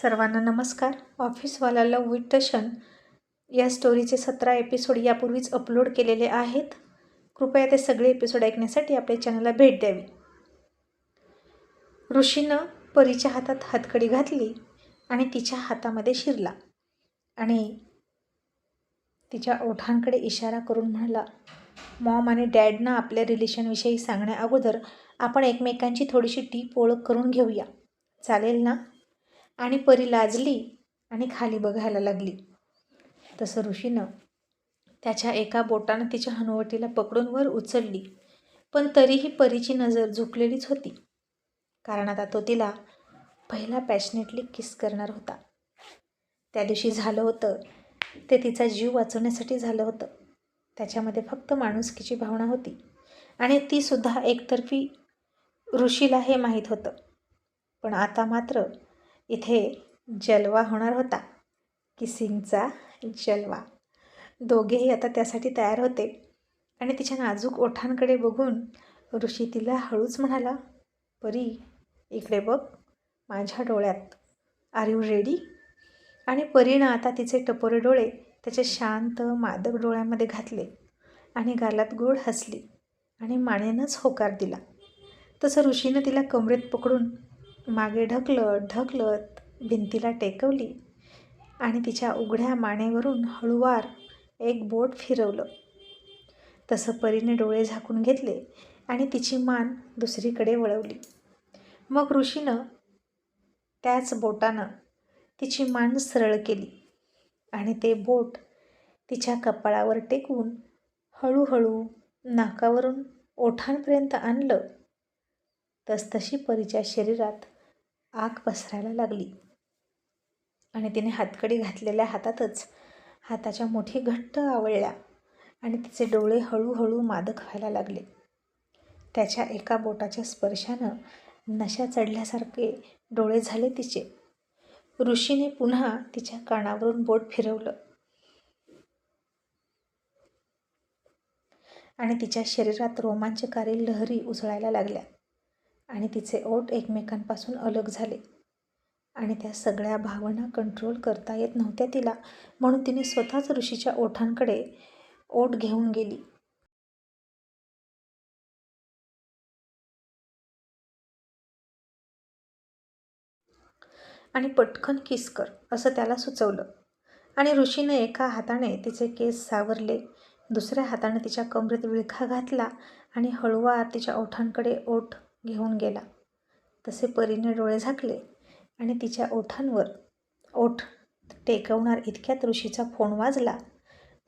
सर्वांना नमस्कार. ऑफिसवाला लव विथ टशन या स्टोरीचे सतरा एपिसोड यापूर्वीच अपलोड केलेले आहेत. कृपया ते सगळे एपिसोड ऐकण्यासाठी आपल्या चॅनलला भेट द्यावी. ऋषीनं परीच्या हातात हातकडी घातली आणि तिच्या हातामध्ये शिरला आणि तिच्या ओठांकडे इशारा करून म्हणाला मॉम आणि डॅडना आपल्या रिलेशनविषयी सांगण्या अगोदर आपण एकमेकांची थोडीशी टीप ओळख करून घेऊया. चालेल ना? आणि परी लाजली आणि खाली बघायला लागली. तसं ऋषीनं त्याच्या एका बोटानं तिच्या हनुवटीला पकडून वर उचलली पण तरीही परीची नजर झुकलेलीच होती कारण आता तो तिला पहिला पॅशनेटली किस करणार होता. त्या दिवशी झालं होतं ते तिचा जीव वाचवण्यासाठी झालं होतं. त्याच्यामध्ये फक्त माणुसकीची भावना होती आणि तीसुद्धा एकतर्फी ऋषीला हे माहीत होतं. पण आता मात्र इथे जलवा होणार होता. किसिंगचा जलवा. दोघेही आता त्यासाठी तयार होते. आणि तिच्या नाजूक ओठांकडे बघून ऋषी तिला हळूच म्हणाला परी इकडे बघ माझ्या डोळ्यात. आर यू रेडी आणि परीनं आता तिचे टपोरे डोळे त्याच्या शांत मादक डोळ्यामध्ये घातले आणि गालात गोड हसली आणि मानेनंच होकार दिला. तसं ऋषीनं तिला कमरेत पकडून मागे ढकलत ढकलत भिंतीला टेकवली आणि तिच्या उघड्या मानेवरून हळुवार एक बोट फिरवलं. तसं परीने डोळे झाकून घेतले आणि तिची मान दुसरीकडे वळवली. मग ऋषीनं त्याच बोटानं तिची मान सरळ केली आणि ते बोट तिच्या कपाळावर टेकवून हळूहळू नाकावरून ओठांपर्यंत आणलं. तसतशी परीच्या शरीरात आग पसरायला लागली. आणि तिने हातकडी घातलेल्या हातातच हाताच्या मुठी घट्ट आवळल्या आणि तिचे डोळे हळूहळू मादक व्हायला लागले. त्याच्या एका बोटाच्या स्पर्शानं नशा चढल्यासारखे डोळे झाले तिचे. ऋषीने पुन्हा तिच्या कानावरून बोट फिरवलं. आणि तिच्या शरीरात रोमांचकारी लहरी उसळायला लागल्या. आणि तिचे ओठ एकमेकांपासून अलग झाले. आणि त्या सगळ्या भावना कंट्रोल करता येत नव्हत्या तिला म्हणून तिने स्वतःच ऋषीच्या ओठांकडे ओठ घेऊन गेली. आणि पटकन किस कर असं त्याला सुचवलं. आणि ऋषीने एका हाताने तिचे केस सावरले दुसऱ्या हाताने तिच्या कमरेत विळखा घातला आणि हळूवार तिच्या ओठांकडे ओठ घेऊन गेला. तसे परीने डोळे झाकले आणि तिच्या ओठांवर ओठ टेकवणार इतक्यात ऋषीचा फोन वाजला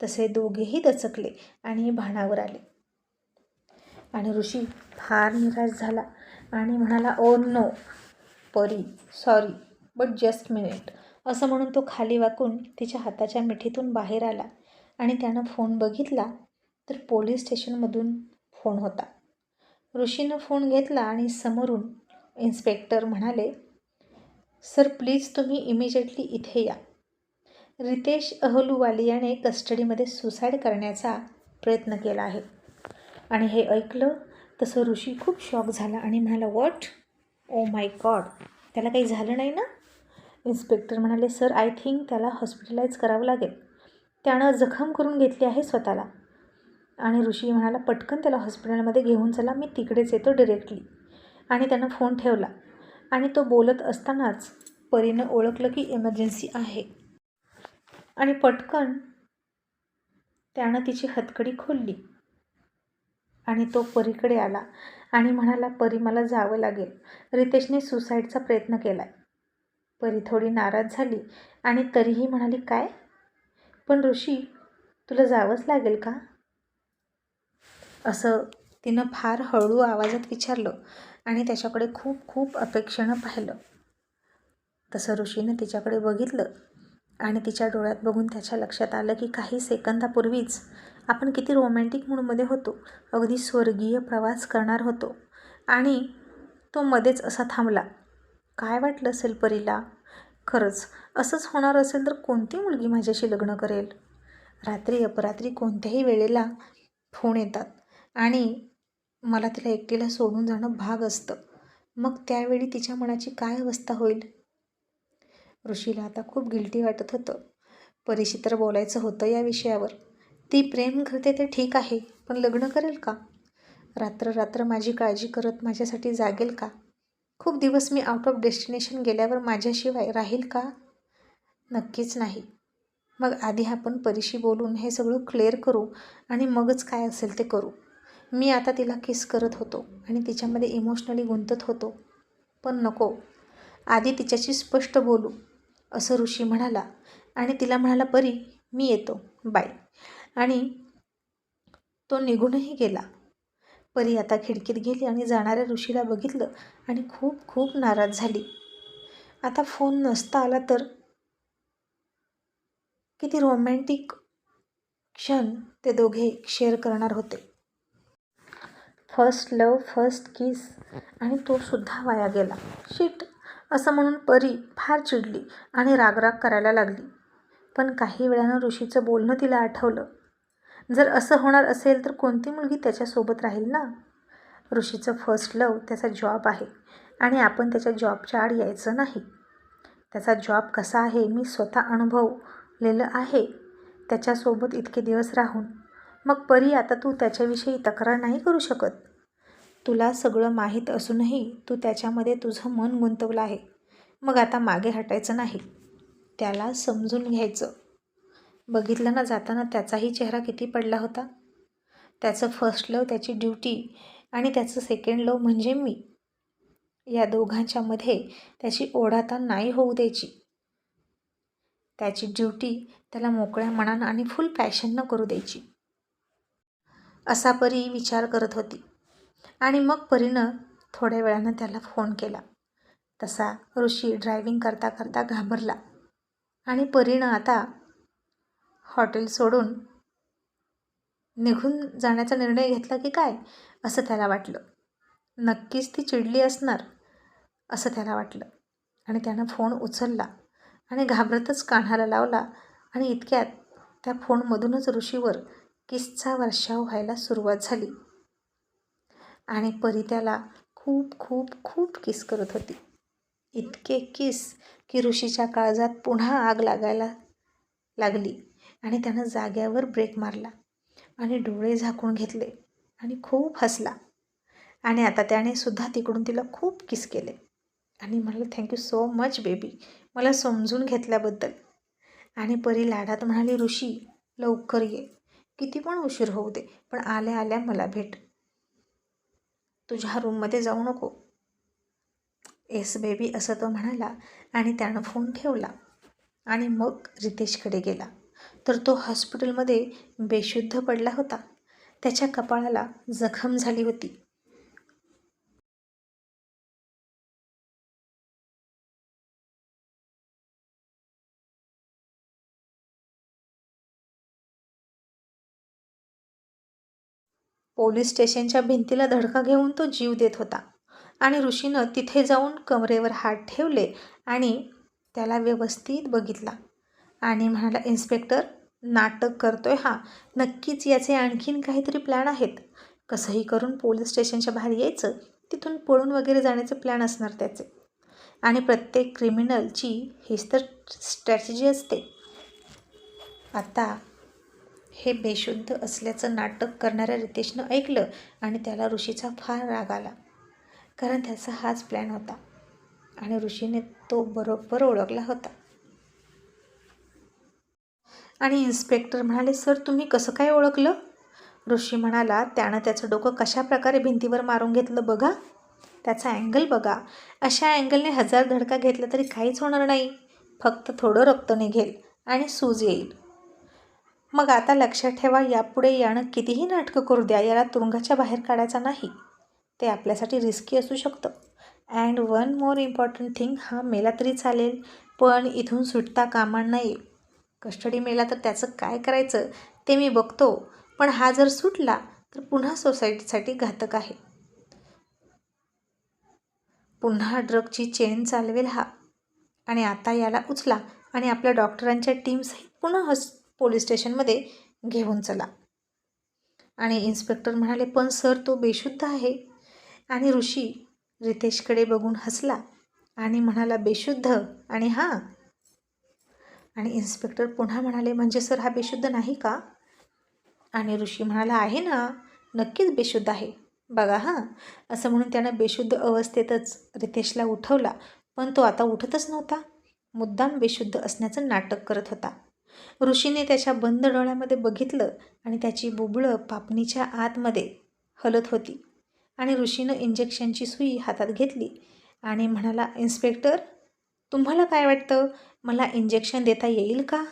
तसे दोघेही दचकले आणि भाणावर आले. आणि ऋषी फार निराश झाला आणि म्हणाला ओ no Pari sorry but just minute. असं म्हणून तो खाली वाकून तिच्या हाताच्या मिठीतून बाहेर आला आणि त्यानं फोन बघितला तर पोलीस स्टेशनमधून फोन होता. ऋषीनं फोन घेतला आणि समोरून इन्स्पेक्टर म्हणाले सर प्लीज तुम्ही इमिजिएटली इथे या. रितेश अहलुवालियाने कस्टडीमध्ये सुसाईड करण्याचा प्रयत्न केला आहे. आणि हे ऐकलं तसं ऋषी खूप शॉक झाला आणि म्हणाला वॉट ओ माय गॉड त्याला काही झालं नाही ना? इन्स्पेक्टर म्हणाले सर आय थिंक त्याला हॉस्पिटलाइज करावं लागेल. त्यानं जखम करून घेतली आहे स्वतःला. आणि ऋषी म्हणाला पटकन त्याला हॉस्पिटलमध्ये घेऊन चला मी तिकडेच येतो डिरेक्टली आणि त्यानं फोन ठेवला. आणि तो बोलत असतानाच परीनं ओळखलं की इमर्जन्सी आहे. आणि पटकन त्यानं तिची हतकडी खोलली. आणि तो परीकडे आला आणि म्हणाला परी मला जावं लागेल. रितेशने सुसाईडचा प्रयत्न केला परी थोडी नाराज झाली आणि तरीही म्हणाली काय? पण ऋषी तुला जावंच लागेल का? असं तिनं फार हळू आवाजात विचारलं आणि त्याच्याकडे खूप खूप अपेक्षेनं पाहिलं. तसं ऋषीनं तिच्याकडे बघितलं आणि तिच्या डोळ्यात बघून त्याच्या लक्षात आलं की काही सेकंदापूर्वीच आपण किती रोमॅन्टिक मूडमध्ये होतो. अगदी स्वर्गीय प्रवास करणार होतो. आणि तो मध्येच असा थांबला. काय वाटलं असेल परीला खरंच असंच होणार असेल तर कोणती मुलगी माझ्याशी लग्न करेल? रात्री अपरात्री कोणत्याही वेळेला फोन येतात. आणि मला तिला एकटीला सोडून जाणं भाग असतं. मग त्यावेळी तिच्या मनाची काय अवस्था होईल? ऋषीला आता खूप गिल्टी वाटत होतं. परीशी तर बोलायचं होतं या विषयावर. ती प्रेम करते ते ठीक आहे पण लग्न करेल का? रात्र रात्र माझी काळजी करत माझ्यासाठी जागेल का? खूप दिवस मी आउट ऑफ डेस्टिनेशन गेल्यावर माझ्याशिवाय राहील का? नक्कीच नाही. मग आधी आपण परीशी बोलून हे सगळं क्लिअर करू आणि मगच काय असेल ते करू. मी आता तिला किस करत होतो आणि तिच्यामध्ये इमोशनली गुंतत होतो. पण नको. आधी तिच्याशी स्पष्ट बोलू असं ऋषी म्हणाला आणि तिला म्हणाला परी मी येतो. बाय. आणि तो निघूनही गेला. परी आता खिडकीत गेली आणि जाणाऱ्या ऋषीला बघितलं आणि खूप खूप नाराज झाली. आता फोन नसता आला तर? किती रोमॅन्टिक क्षण ते दोघे शेअर करणार होते. फर्स्ट लव फर्स्ट किस आणि तोसुद्धा वाया गेला. शिट असं म्हणून परी फार चिडली आणि रागराग करायला लागली. पण काही वेळानं ऋषीचं बोलणं तिला आठवलं. जर असं होणार असेल तर कोणती मुलगी त्याच्यासोबत राहील ना? ऋषीचं फर्स्ट लव त्याचा जॉब आहे आणि आपण त्याच्या जॉबच्या आड यायचं नाही. त्याचा जॉब कसा आहे? मी स्वतः अनुभवलेलं आहे. त्याच्यासोबत इतके दिवस राहून. मग परी आता तू त्याच्याविषयी तक्रार नाही करू शकत. तुला सगळं माहीत असूनही तू त्याच्यामध्ये तुझं मन गुंतवलं आहे. मग आता मागे हटायचं नाही. त्याला समजून घ्यायचं. बघितलं ना जाताना त्याचाही चेहरा किती पडला होता. त्याचं फर्स्ट लव त्याची ड्युटी आणि त्याचं सेकंड लव म्हणजे मी. या दोघांच्यामध्ये त्याची ओढाता नाही होऊ द्यायची. त्याची ड्युटी त्याला मोकळ्या मनानं आणि फुल पॅशननं करू द्यायची. असा परी विचार करत होती. आणि मग परीनं थोड्या वेळानं त्याला फोन केला. तसा ऋषी ड्रायव्हिंग करता करता घाबरला. आणि परीनं आता हॉटेल सोडून निघून जाण्याचा निर्णय घेतला की काय? असं त्याला वाटलं. नक्कीच ती चिडली असणार असं त्याला वाटलं. आणि त्यानं फोन उचलला आणि घाबरतच कान्हाला लावला आणि इतक्यात त्या फोनमधूनच ऋषीवर किसचा वर्षाव व्हायला सुरुवात झाली. आणि परी त्याला खूप खूप खूप किस करत होती. इतके किस की ऋषीच्या काळजात पुन्हा आग लागायला लागली आणि त्यानं जाग्यावर ब्रेक मारला आणि डोळे झाकून घेतले आणि खूप हसला. आणि आता त्याने सुद्धा तिकडून तिला खूप किस केले. आणि म्हणाले थँक्यू सो मच बेबी मला समजून घेतल्याबद्दल. आणि परी लाडात म्हणाली ऋषी लवकर ये. किती पण उशीर होऊ दे पण आल्या आल्या मला भेट. तुझ्या रूममध्ये जाऊ नको. एस बेबी असं तो म्हणाला आणि त्यानं फोन ठेवला. आणि मग रितेशकडे गेला. तर तो हॉस्पिटलमध्ये बेशुद्ध पडला होता. त्याच्या कपाळाला जखम झाली होती. पोलीस स्टेशनच्या भिंतीला धडका घेऊन तो जीव देत होता. आणि ऋषीनं तिथे जाऊन कमरेवर हात ठेवले आणि त्याला व्यवस्थित बघितला. आणि म्हणाला इन्स्पेक्टर नाटक करतोय हा. नक्कीच याचे आणखीन काहीतरी प्लॅन आहेत. कसंही करून पोलीस स्टेशनच्या बाहेर यायचं. तिथून पळून वगैरे जाण्याचे प्लॅन असणार त्याचे. आणि प्रत्येक क्रिमिनलची हीच तर स्ट्रॅटेजी असते. आता हे बेशुद्ध असल्याचं नाटक करणाऱ्या रितेशनं ऐकलं आणि त्याला ऋषीचा फार राग आला. कारण त्याचा हाच प्लॅन होता आणि ऋषीने तो बरोबर ओळखला होता. आणि इन्स्पेक्टर म्हणाले सर तुम्ही कसं काय ओळखलं? ऋषी म्हणाला त्यानं त्याचं डोकं कशा प्रकारे भिंतीवर मारून घेतलं बघा. त्याचा अँगल बघा. अशा अँगलने हजार धडका घेतला तरी काहीच होणार नाही. फक्त थोडं रक्त निघेल आणि सूज येईल. मग आता लक्षात ठेवा यापुढे यानं कितीही नाटकं करू द्या याला तुरुंगाच्या बाहेर काढायचा नाही. ते आपल्यासाठी रिस्की असू शकतं. And one more important thing हा मेला तरी चालेल पण इथून सुटता कामा नये. कस्टडी मेला तर त्याचं काय करायचं ते मी बघतो. पण हा जर सुटला तर पुन्हा सोसायटीसाठी घातक आहे. पुन्हा ड्रगची चेन चालवेल हा. आणि आता याला उचला आणि आपल्या डॉक्टरांच्या टीमसहित पुन्हा हॉस पोलीस स्टेशनमध्ये घेऊन चला. आणि इन्स्पेक्टर म्हणाले पण सर तो बेशुद्ध आहे. आणि ऋषी रितेशकडे बघून हसला आणि म्हणाला बेशुद्ध? आणि हां? आणि इन्स्पेक्टर पुन्हा म्हणाले म्हणजे सर हा बेशुद्ध नाही का? आणि ऋषी म्हणाला आहे ना नक्कीच बेशुद्ध आहे. बघा हां. असं म्हणून त्यानं बेशुद्ध अवस्थेतच रितेशला उठवला पण तो आता उठतच नव्हता. मुद्दाम बेशुद्ध असण्याचं नाटक करत होता. ऋषीने त्याच्या बंद डोळ्यामध्ये बघितलं आणि त्याची बुबळं पापणीच्या आतमध्ये हलत होती. आणि ऋषीनं इंजेक्शनची सुई हातात घेतली आणि म्हणाला इन्स्पेक्टर तुम्हाला काय वाटतं? मला इंजेक्शन देता येईल का?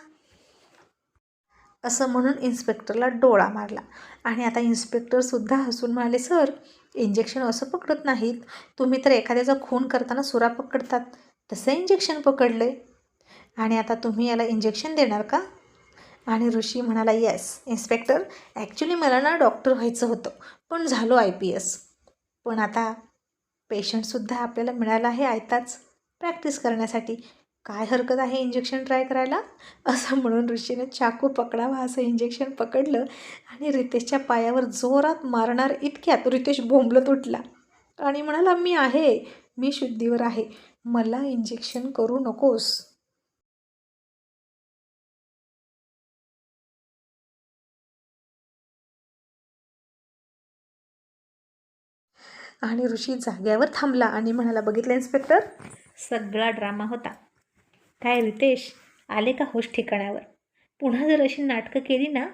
असं म्हणून इन्स्पेक्टरला डोळा मारला. आणि आता इन्स्पेक्टरसुद्धा हसून म्हणाले सर इंजेक्शन असं पकडत नाहीत. तुम्ही तर एखाद्याचा खून करताना सुरा पकडतात. तसं इंजेक्शन पकडलं आहे आणि आता तुम्ही याला इंजेक्शन देणार का? आणि ऋषी म्हणाला येस इन्स्पेक्टर ॲक्च्युली मला ना डॉक्टर व्हायचं होतं पण झालो आय पी एस पण आता पेशंटसुद्धा आपल्याला मिळाला आहे आयताच. प्रॅक्टिस करण्यासाठी काय हरकत आहे इंजेक्शन ट्राय करायला? असं म्हणून ऋषीने चाकू पकडावा असं इंजेक्शन पकडलं आणि रितेशच्या पायावर जोरात मारणार इतक्यात रितेश बोंबलत उठला. आणि म्हणाला मी आहे मी शुद्धीवर आहे. मला इंजेक्शन करू नकोस. आणि ऋषी जाग्यावर थांबला आणि म्हणाला बघितलं इन्स्पेक्टर सगळा ड्रामा होता. काय रितेश आले का होश ठिकाणावर? पुन्हा जर अशी नाटकं केली ना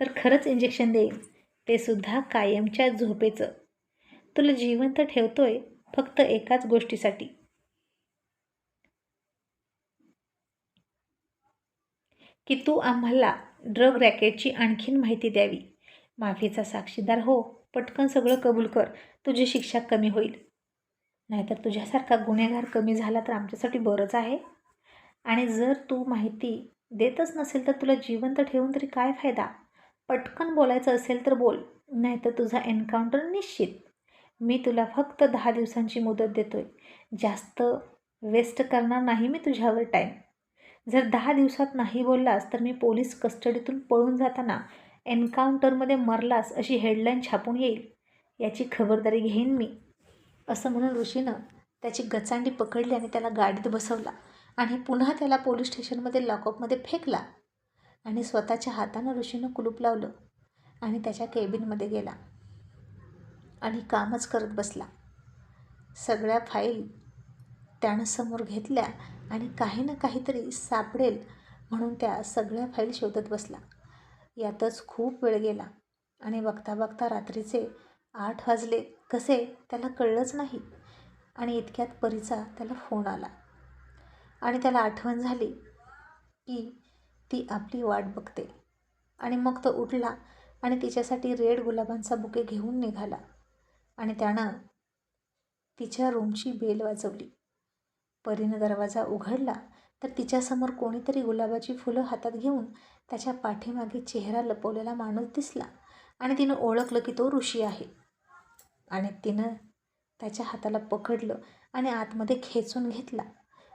तर खरंच इंजेक्शन देईन. ते सुद्धा कायमच्या झोपेचं. तुला जिवंत ठेवतोय फक्त एकाच गोष्टीसाठी. की तू आम्हाला ड्रग रॅकेटची आणखीन माहिती द्यावी. माफीचा साक्षीदार हो. पटकन सगळं कबूल कर तुझी शिक्षा कमी होईल. नाहीतर तुझ्यासारखा गुन्हेगार कमी झाला तर आमच्यासाठी बरंच आहे. आणि जर तू माहिती देतच नसेल तर तुला जिवंत ठेवून तरी काय फायदा? पटकन बोलायचं असेल तर बोल नाहीतर तुझा एन्काउंटर निश्चित. मी तुला फक्त दहा दिवसांची मुदत देतोय. जास्त वेस्ट करणार नाही मी तुझ्यावर टाईम. जर दहा दिवसात नाही बोललास तर मी पोलीस कस्टडीतून पळून जाताना एन्काउंटरमध्ये मरलास अशी हेडलाईन छापून येईल याची खबरदारी घेईन मी. असं म्हणून ऋषीनं त्याची गचांडी पकडली आणि त्याला गाडीत बसवला आणि पुन्हा त्याला पोलीस स्टेशनमध्ये लॉकअपमध्ये फेकला आणि स्वतःच्या हातानं ऋषीनं कुलूप लावलं आणि त्याच्या केबिनमध्ये गेला आणि कामच करत बसला. सगळ्या फाईल त्यानं समोर घेतल्या आणि काही ना काहीतरी सापडेल म्हणून त्या सगळ्या फाईल शोधत बसला. यातच खूप वेळ गेला आणि बघता बघता रात्रीचे आठ वाजले. कसे? त्याला कळलंच नाही. आणि इतक्यात परीचा त्याला फोन आला. आणि त्याला आठवण झाली की ती आपली वाट बघते. आणि मग तो उठला आणि तिच्यासाठी रेड गुलाबांचा बुके घेऊन निघाला. आणि त्यानं तिच्या रूमची बेल वाजवली. परीनं दरवाजा उघडला तर तिच्यासमोर कोणीतरी गुलाबाची फुलं हातात घेऊन त्याच्या पाठीमागे चेहरा लपवलेला माणूस दिसला आणि तिनं ओळखलं की तो ऋषी आहे. आणि तिनं त्याच्या हाताला पकडलं आणि आतमध्ये खेचून घेतला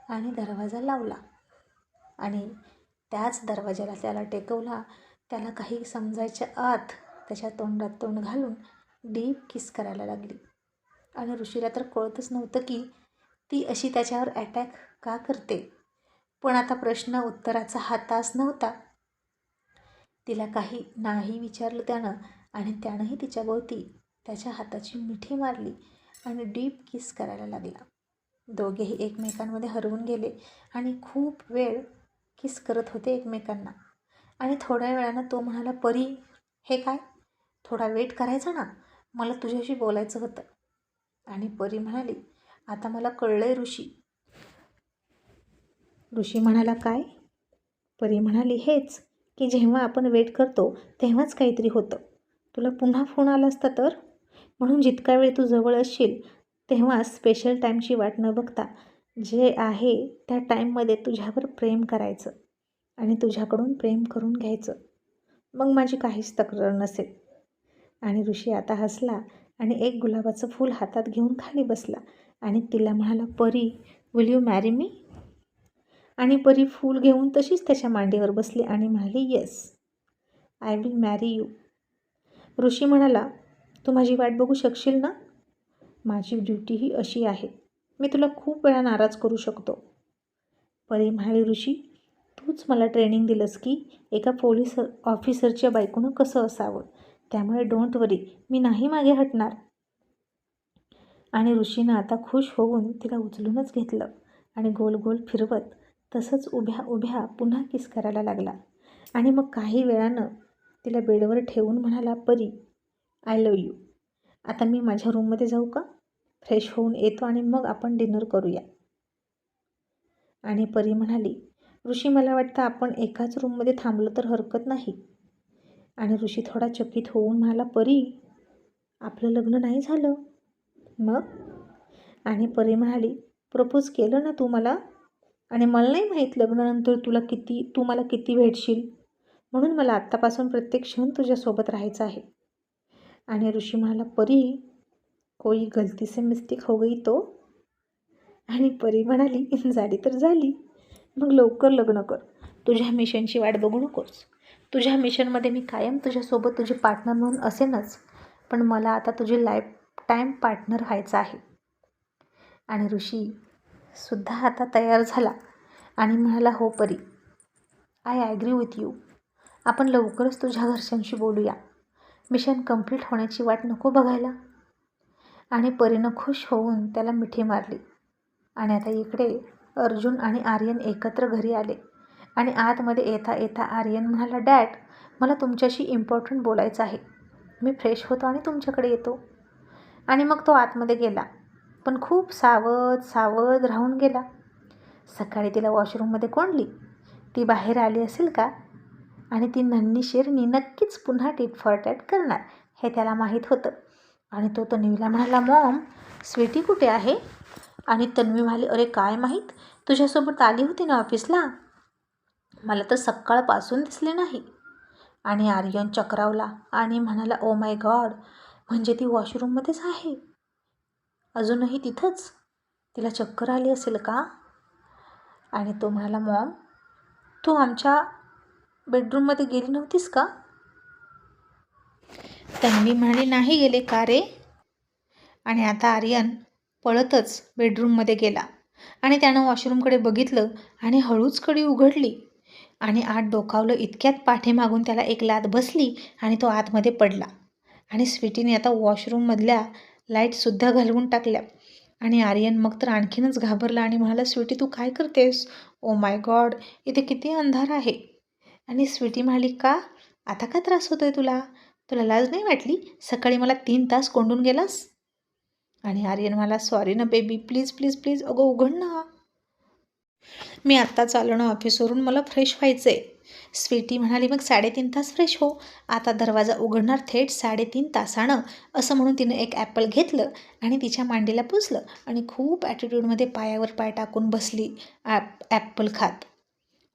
आणि दरवाजा लावला. आणि त्याच दरवाजाला त्याला टेकवला. त्याला काही समजायच्या आत त्याच्या तोंडात तोंड घालून डीप किस करायला लागली. आणि ऋषीला तर कळतच नव्हतं की ती अशी त्याच्यावर अटॅक का करते. पण आता प्रश्न उत्तराचा हा तास नव्हता. तिला काही नाही विचारलं त्यानं आणि त्यानंही तिच्याभोवती त्याच्या हाताची मिठी मारली आणि डीप किस करायला लागला. दोघेही एकमेकांमध्ये हरवून गेले आणि खूप वेळ किस करत होते एकमेकांना. आणि थोड्या वेळानं तो म्हणाला परी हे काय? थोडा वेट करायचा ना? मला तुझ्याशी बोलायचं होतं. आणि परी म्हणाली आता मला कळलं आहे ऋषी ऋषी म्हणाला काय? परी म्हणाली हेच की जेव्हा आपण वेट करतो तेव्हाच काहीतरी होतं. तुला पुन्हा फोन आला असता तर? म्हणून जितका वेळ तू जवळ असशील तेव्हा स्पेशल टाईमची वाट न बघता जे आहे त्या टाईममध्ये तुझ्यावर प्रेम करायचं आणि तुझ्याकडून प्रेम करून घ्यायचं. मग माझी काहीच तक्रार नसेल. आणि ऋषी आता हसला आणि एक गुलाबाचं फूल हातात घेऊन खाली बसला आणि तिला म्हणाला परी विल यू मॅरी मी आणि परी फूल घेऊन तशीच त्याच्या मांडीवर बसली आणि म्हणाली yes I will marry you Rishi म्हणाला तू माझी वाट बघू शकशील ना? माझी ड्युटी ही अशी आहे. मी तुला खूप वेळा नाराज करू शकतो. परी म्हणाली ऋषी तूच मला ट्रेनिंग दिलंस की एका पोलीस ऑफिसरच्या बायकोनं कसं असावं? त्यामुळे डोंट वरी मी नाही मागे हटणार. आणि ऋषीनं आता खुश होऊन तिला उचलूनच घेतलं आणि गोल गोल फिरवत तसंच उभ्या उभ्या पुन्हा किस करायला लागला. आणि मग काही वेळानं तिला बेडवर ठेवून म्हणाला परी आय लव यू आता मी माझ्या रूममध्ये जाऊ का? फ्रेश होऊन येतो आणि मग आपण डिनर करूया. आणि परी म्हणाली ऋषी मला वाटतं आपण एकाच रूममध्ये थांबलो तर हरकत नाही. आणि ऋषी थोडा चकित होऊन म्हणाला परी आपलं लग्न नाही झालं. मग? आणि परी म्हणाली प्रपोज केलं ना तू मला? आणि मला नाही माहीत लग्नानंतर तुला किती तू मला किती भेटशील? म्हणून मला आत्तापासून प्रत्येक क्षण तुझ्यासोबत राहायचं आहे. आणि ऋषी म्हणाला परी कोई गलती से मिस्टेक हो गई तो? आणि परी म्हणाली झाली तर झाली. मग लवकर लग्न कर. तुझ्या मिशनची वाट बघू नकोस. तुझ्या मिशनमध्ये मी कायम तुझ्यासोबत तुझे पार्टनर म्हणून असेनच. पण मला आता तुझी लाईफ टाईम पार्टनर व्हायचं आहे. आणि ऋषी सुद्धा आता तयार झाला आणि म्हणाला हो परी आय ॲग्री विथ यू आपण लवकरच तुझ्या घरच्यांशी बोलूया. मिशन कंप्लीट होण्याची वाट नको बघायला. आणि परीनं खुश होऊन त्याला मिठी मारली. आणि आता इकडे अर्जुन आणि आर्यन एकत्र घरी आले. आणि आतमध्ये येता येता आर्यन म्हणाला डॅड मला तुमच्याशी इम्पॉर्टंट बोलायचं आहे. मी फ्रेश होतो आणि तुमच्याकडे येतो. आणि मग तो आतमध्ये गेला. पण खूप सावध सावध राहून गेला. सकाळी तिला वॉशरूममध्ये कोंडली ती बाहेर आली असेल का? आणि ती नन्नी शेरणी नक्कीच पुन्हा टीट फॉर टॅट करणार हे त्याला माहीत होतं. आणि तो तन्वीला म्हणाला मॉम स्वीटी कुठे आहे? आणि तन्वी म्हणाली अरे काय माहीत? तुझ्यासोबत आली होती ना ऑफिसला? मला तर सकाळपासून दिसले नाही. आणि आर्यन चक्रावला आणि म्हणाला ओ माय गॉड म्हणजे ती वॉशरूममध्येच आहे? अजूनही तिथंच? तिला चक्कर आली असेल का? आणि तो म्हणाला मॉम तू आमच्या बेडरूममध्ये गेली नव्हतीस का? तन्वी म्हणाली नाही गेले का रे? आणि आता आर्यन पळतच बेडरूममध्ये गेला. आणि त्यानं वॉशरूमकडे बघितलं आणि हळूच कडी उघडली. आणि आत डोकावलं इतक्यात पाठीमागून त्याला एक लात बसली आणि तो आतमध्ये पडला. आणि स्वीटीने आता वॉशरूममधल्या लाईटसुद्धा घालवून टाकल्या. आणि आर्यन मग तर आणखीनच घाबरला आणि म्हणाला स्वीटी तू काय करतेस? ओ माय गॉड इथे किती अंधार आहे. आणि स्वीटी म्हणाली का? आता का त्रास होतोय तुला? तुला लाज नाही वाटली? सकाळी मला तीन तास कोंडून गेलास? आणि आर्यन मला सॉरी ना बेबी प्लीज प्लीज प्लीज अगं उघड ना. मी आत्ता चालणं ऑफिसवरून मला फ्रेश व्हायचं आहे स्वीटी म्हणाली मग साडेतीन तास फ्रेश हो. आता दरवाजा उघडणार थेट साडेतीन तासानं. असं म्हणून तिनं एक ॲपल घेतलं आणि तिच्या मांडीला पुसलं आणि खूप ॲटिट्यूडमध्ये पायावर पाय टाकून बसली ॲप ॲपल खात.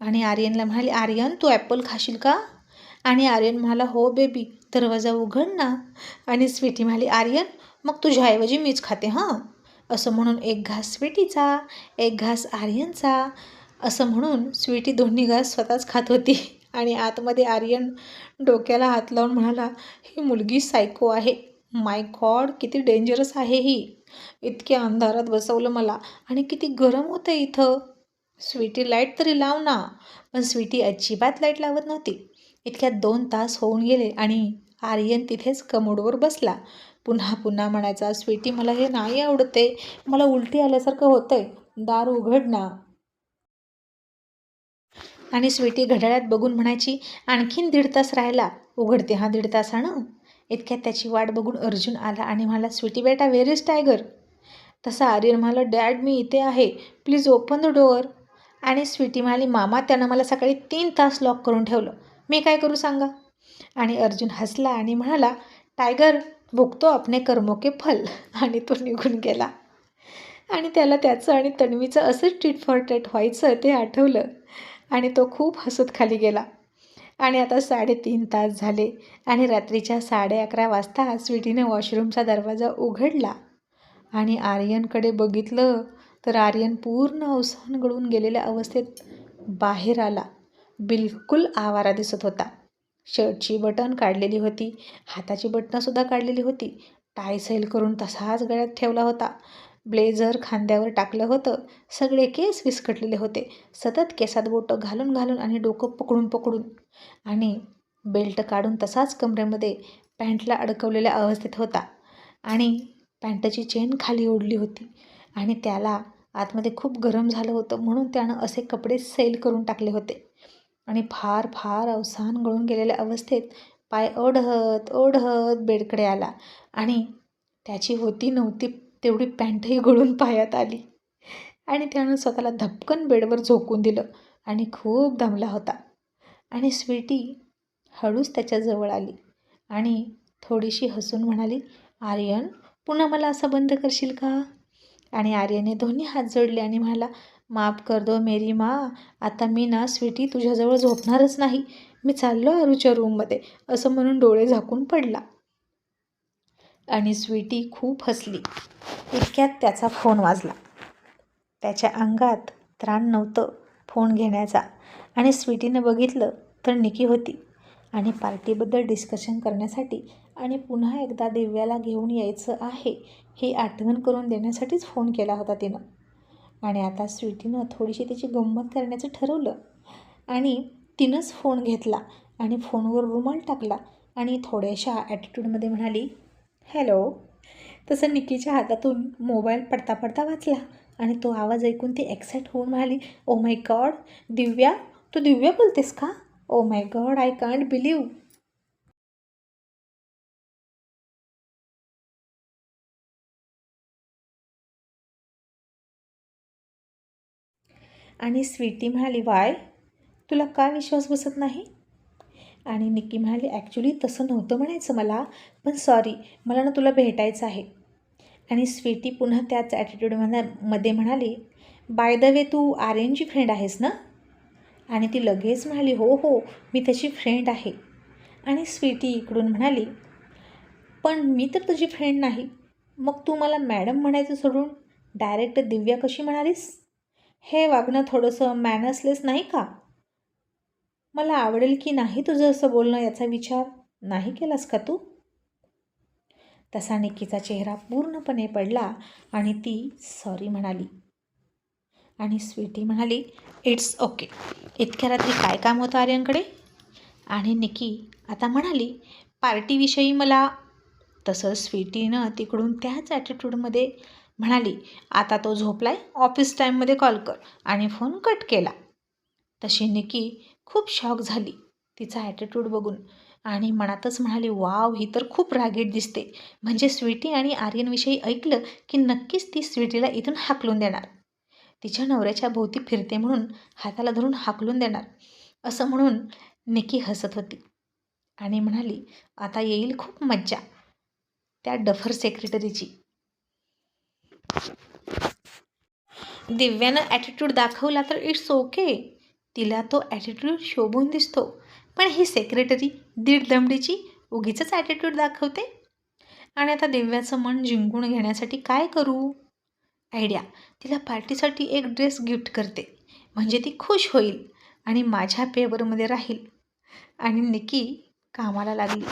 आणि आर्यनला म्हणाली आर्यन तू ॲपल खाशील का? आणि आर्यन म्हणाला हो बेबी दरवाजा उघड ना. आणि स्वीटी म्हणाली आर्यन मग तुझ्याऐवजी मीच खाते हां? असं म्हणून एक घास स्वीटीचा एक घास आर्यनचा असं म्हणून स्वीटी दोन्ही घास स्वतःच खात होती. आणि आतमध्ये आर्यन डोक्याला हात लावून म्हणाला ही मुलगी सायको आहे. माय गॉड किती डेंजरस आहे ही. इतक्या अंधारात बसवलं मला. आणि किती गरम होतं इथं. स्वीटी लाइट तरी लाव ना. पण स्वीटी अजिबात लाइट लावत नव्हती. इतक्यात दोन तास होऊन गेले आणि आर्यन तिथेच कमोडवर बसला. पुन्हा पुन्हा म्हणायचा स्वीटी मला हे नाही आवडते. मला उलटी आल्यासारखं होतं आहे दार उघड ना. आणि स्वीटी घड्याळ्यात बघून म्हणायची आणखीन दीड तास राहिला. उघडते हा दीड तासानं इतक्यात त्याची वाट बघून अर्जुन आला आणि म्हणाला स्वीटी बेटा वेर इज टायगर तसा आर्यन म्हणाला डॅड मी इथे आहे. प्लीज ओपन द डोअर आणि स्वीटी म्हणाली मामा त्यानं मला सकाळी तीन तास लॉक करून ठेवलं. मी काय करू सांगा? आणि अर्जुन हसला आणि म्हणाला टायगर भुगतो आपने कर्मोके फल. आणि तो निघून गेला. आणि त्याला त्याचं आणि तन्वीचं असंच ट्रीट फॉर टेट व्हायचं ते आठवलं. आणि तो खूप हसत खाली गेला. आणि आता साडेतीन तास झाले आणि रात्रीच्या साडे अकरा वाजता स्वीटीने वॉशरूमचा दरवाजा उघडला. आणि आर्यनकडे बघितलं तर आर्यन पूर्ण अवसान गळून गेलेल्या अवस्थेत बाहेर आला. बिलकुल आवारा दिसत होता. शर्टची बटन काढलेली होती. हाताची बटणंसुद्धा काढलेली होती. टाय सैल करून तसाच गळ्यात ठेवला होता. ब्लेझर खांद्यावर टाकलं होतं. सगळे केस विस्कटलेले होते. सतत केसात बोटं घालून घालून आणि डोकं पकडून पकडून. आणि बेल्ट काढून तसाच कमरेमध्ये पॅन्टला अडकवलेल्या अवस्थेत होता. आणि पॅन्टची चेन खाली ओढली होती. आणि त्याला आतमध्ये खूप गरम झालं होतं. म्हणून त्यानं असे कपडे सेल करून टाकले होते. आणि फार फार अवसान गळून गेलेल्या अवस्थेत पाय ओढत ओढत बेडकडे आला. आणि त्याची होती नव्हती तेवढी पॅन्टही गळून पायात आली. आणि त्यानं स्वतःला धपकन बेडवर झोकून दिलं आणि खूप दमला होता. आणि स्वीटी हळूच त्याच्याजवळ आली आणि थोडीशी हसून म्हणाली आर्यन पुन्हा मला असं बंद करशील का? आणि आर्यने दोन्ही हात जोडले आणि म्हणाला माफ कर दो मेरी मा आता मी ना स्वीटी तुझ्याजवळ झोपणारच नाही. मी चाललो आरूच्या रूममध्ये असं म्हणून डोळे झाकून पडला. आणि स्वीटी खूप हसली. इतक्यात त्याचा फोन वाजला. त्याच्या अंगात त्राण नव्हतं फोन घेण्याचा आणि स्वीटीनं बघितलं तर निकी होती आणि पार्टीबद्दल डिस्कशन करण्यासाठी आणि पुन्हा एकदा दिव्याला घेऊन यायचं आहे हे आठवण करून देण्यासाठीच फोन केला होता तिनं. आणि आता स्वीटीनं थोडीशी तिची गंमत करण्याचं ठरवलं आणि तिनंच फोन घेतला आणि फोनवर रुमाल टाकला आणि थोड्याशा ॲटिट्यूडमध्ये म्हणाली हॅलो. तसं निकीच्या हातातून मोबाईल पडता पडता वाचला आणि तो आवाज ऐकून ती एक्साईट होऊन म्हणाली ओ माय गॉड दिव्या तू दिव्या बोलतेस का? ओ my God I can't believe आणि स्वीटी म्हणाली वाय तुला का विश्वास बसत नाही? आणि निक्की म्हणाली ॲक्च्युली तसं नव्हतं म्हणायचं मला पण सॉरी मला ना तुला भेटायचं आहे. आणि स्वीटी पुन्हा त्याच ॲटिट्यूडमध्ये मध्ये म्हणाली बाय द वे तू आर्यनची फ्रेंड आहेस ना? आणि ती लगेच म्हणाली हो हो मी त्याची फ्रेंड आहे. आणि स्वीटी इकडून म्हणाली पण मी तर तुझी फ्रेंड नाही. मग तू मला मॅडम म्हणायचं सोडून डायरेक्ट दिव्या कशी म्हणालीस? हे वागणं थोडंसं मॅनसलेस नाही का? मला आवडेल की नाही तुझं असं बोलणं याचा विचार नाही केलास का तू? तसा निक्कीचा चेहरा पूर्णपणे पडला आणि ती सॉरी म्हणाली. आणि स्वीटी म्हणाली इट्स ओके इतक्या रात्री काय काम होतं आर्यनकडे? आणि निकी आता म्हणाली पार्टीविषयी मला तसं स्वीटीनं तिकडून त्याच ॲटिट्यूडमध्ये म्हणाली आता तो झोपलाय ऑफिस टाईममध्ये कॉल कर. आणि फोन कट केला. तशी निकी खूप शॉक झाली. तिचा ॲटिट्यूड बघून आणि मनातच म्हणाली वाव ही तर खूप रागीट दिसते. म्हणजे स्वीटी आणि आर्यनविषयी ऐकलं की नक्कीच ती स्वीटीला इथून हाकलून देणार. तिच्या नवऱ्याच्या भोवती फिरते म्हणून हाताला धरून हाकलून देणार असं म्हणून निकी हसत होती. आणि म्हणाली आता येईल खूप मज्जा. त्या डफर सेक्रेटरीची दिव्यानं ॲटिट्यूड दाखवला तर इट्स ओके तिला तो ॲटिट्यूड शोभून दिसतो. पण ही सेक्रेटरी दीड दमडीची उगीच ॲटिट्यूड दाखवते. आणि आता दिव्याचं मन जिंकून घेण्यासाठी काय करू? आयडिया तिला पार्टीसाठी एक ड्रेस गिफ्ट करते. म्हणजे ती खुश होईल आणि माझ्या पेवरमध्ये राहील. आणि निकी कामाला लागली.